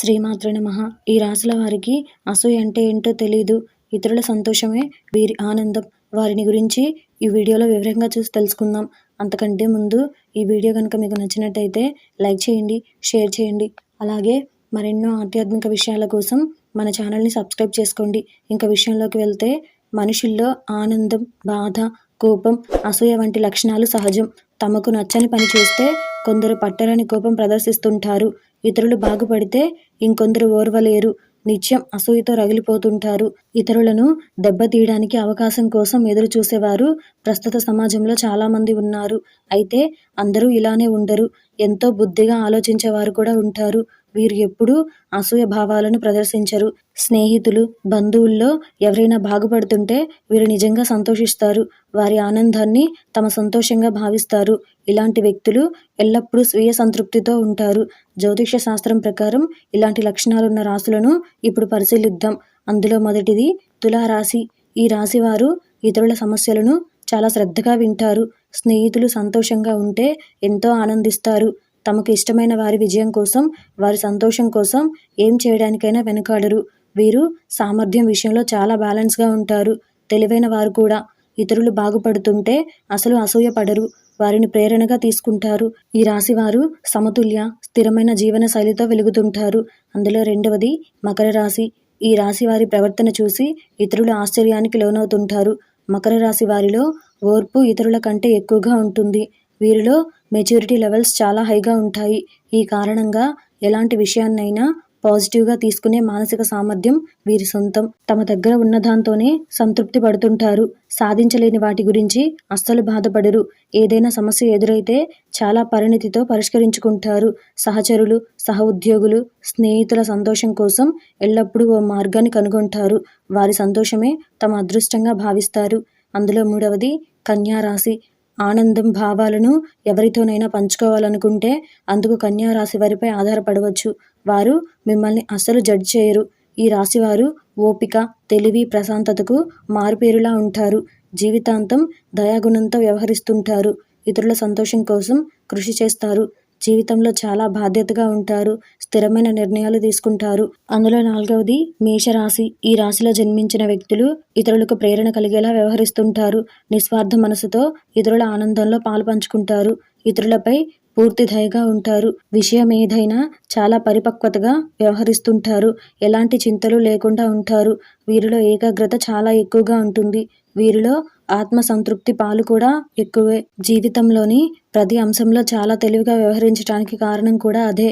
శ్రీమాతృ నమః. ఈ రాశుల వారికి అసూయ అంటే ఏంటో తెలియదు ఇతరుల సంతోషమే వీరి ఆనందం. వారిని గురించి ఈ వీడియోలో వివరంగా చూసి తెలుసుకుందాం. అంతకంటే ముందు ఈ వీడియో కనుక మీకు నచ్చినట్టయితే లైక్ చేయండి షేర్ చేయండి. అలాగే మరెన్నో ఆధ్యాత్మిక విషయాల కోసం మన ఛానల్ని సబ్స్క్రైబ్ చేసుకోండి. ఇంకా విషయంలోకి వెళ్తే మనుషుల్లో ఆనందం బాధ కోపం అసూయ వంటి లక్షణాలు సహజం. తమకు నచ్చని పని చేస్తే కొందరు పట్టరాని కోపం ప్రదర్శిస్తుంటారు. ఇతరులు బాగుపడితే ఇంకొందరు ఓర్వలేరు. నిత్యం అసూయతో రగిలిపోతుంటారు. ఇతరులను దెబ్బతీయడానికి అవకాశం కోసం ఎదురు చూసేవారు ప్రస్తుత సమాజంలో చాలామంది ఉన్నారు. అయితే అందరూ ఇలానే ఉండరు. ఎంతో బుద్ధిగా ఆలోచించేవారు కూడా ఉంటారు. వీరు ఎప్పుడూ అసూయ భావాలను ప్రదర్శించరు. స్నేహితులు బంధువుల్లో ఎవరైనా బాగుపడుతుంటే వీరు నిజంగా సంతోషిస్తారు. వారి ఆనందాన్ని తమ సంతోషంగా భావిస్తారు. ఇలాంటి వ్యక్తులు ఎల్లప్పుడూ స్వీయ సంతృప్తితో ఉంటారు. జ్యోతిష శాస్త్రం ప్రకారం ఇలాంటి లక్షణాలున్న రాశులను ఇప్పుడు పరిశీలిద్దాం. అందులో మొదటిది తులారాశి. ఈ రాశి వారు ఇతరుల సమస్యలను చాలా శ్రద్ధగా వింటారు. స్నేహితులు సంతోషంగా ఉంటే ఎంతో ఆనందిస్తారు. తమకు ఇష్టమైన వారి విజయం కోసం వారి సంతోషం కోసం ఏం చేయడానికైనా వెనుకాడరు. వీరు సామర్థ్యం విషయంలో చాలా బ్యాలెన్స్గా ఉంటారు. తెలివైన వారు కూడా. ఇతరులు బాగుపడుతుంటే అసలు అసూయపడరు. వారిని ప్రేరణగా తీసుకుంటారు. ఈ రాశి వారు సమతుల్య స్థిరమైన జీవన శైలితో వెలుగుతుంటారు. అందులో రెండవది మకర రాశి. ఈ రాశి వారి ప్రవర్తన చూసి ఇతరులు ఆశ్చర్యానికి లోనవుతుంటారు. మకర రాశి వారిలో ఓర్పు ఇతరుల కంటే ఎక్కువగా ఉంటుంది. వీరిలో మెచ్యూరిటీ లెవెల్స్ చాలా హైగా ఉంటాయి. ఈ కారణంగా ఎలాంటి విషయాన్నైనా పాజిటివ్గా తీసుకునే మానసిక సామర్థ్యం వీరి సొంతం. తమ దగ్గర ఉన్న దాంతోనే సంతృప్తి పడుతుంటారు. సాధించలేని వాటి గురించి అస్సలు బాధపడరు. ఏదైనా సమస్య ఎదురైతే చాలా పరిణితితో పరిష్కరించుకుంటారు. సహచరులు సహ ఉద్యోగులు స్నేహితుల సంతోషం కోసం ఎల్లప్పుడూ ఓ మార్గాన్ని కనుగొంటారు. వారి సంతోషమే తమ అదృష్టంగా భావిస్తారు. అందులో మూడవది కన్యా రాశి ఆనందం భావాలను ఎవరితోనైనా పంచుకోవాలనుకుంటే అందుకు కన్యా రాశి వారిపై ఆధారపడవచ్చు. వారు మిమ్మల్ని అస్సలు జడ్జ్ చేయరు. ఈ రాశివారు ఓపిక తెలివి ప్రశాంతతకు మారుపేరులా ఉంటారు. జీవితాంతం దయాగుణంతో వ్యవహరిస్తుంటారు. ఇతరుల సంతోషం కోసం కృషి చేస్తారు. జీవితంలో చాలా బాధ్యతగా ఉంటారు. స్థిరమైన నిర్ణయాలు తీసుకుంటారు. అందులో నాలుగవది మేషరాశి. ఈ రాశిలో జన్మించిన వ్యక్తులు ఇతరులకు ప్రేరణ కలిగేలా వ్యవహరిస్తుంటారు. నిస్వార్థ మనసుతో ఇతరుల ఆనందంలో పాలు పంచుకుంటారు. ఇతరులపై పూర్తి దయగా ఉంటారు. విషయం ఏదైనా చాలా పరిపక్వతగా వ్యవహరిస్తుంటారు. ఎలాంటి చింతలు లేకుండా ఉంటారు. వీరిలో ఏకాగ్రత చాలా ఎక్కువగా ఉంటుంది. వీరిలో ఆత్మ సంతృప్తి పాలు కూడా ఎక్కువే. జీవితంలోని ప్రతి అంశంలో చాలా తెలివిగా వ్యవహరించడానికి కారణం కూడా అదే.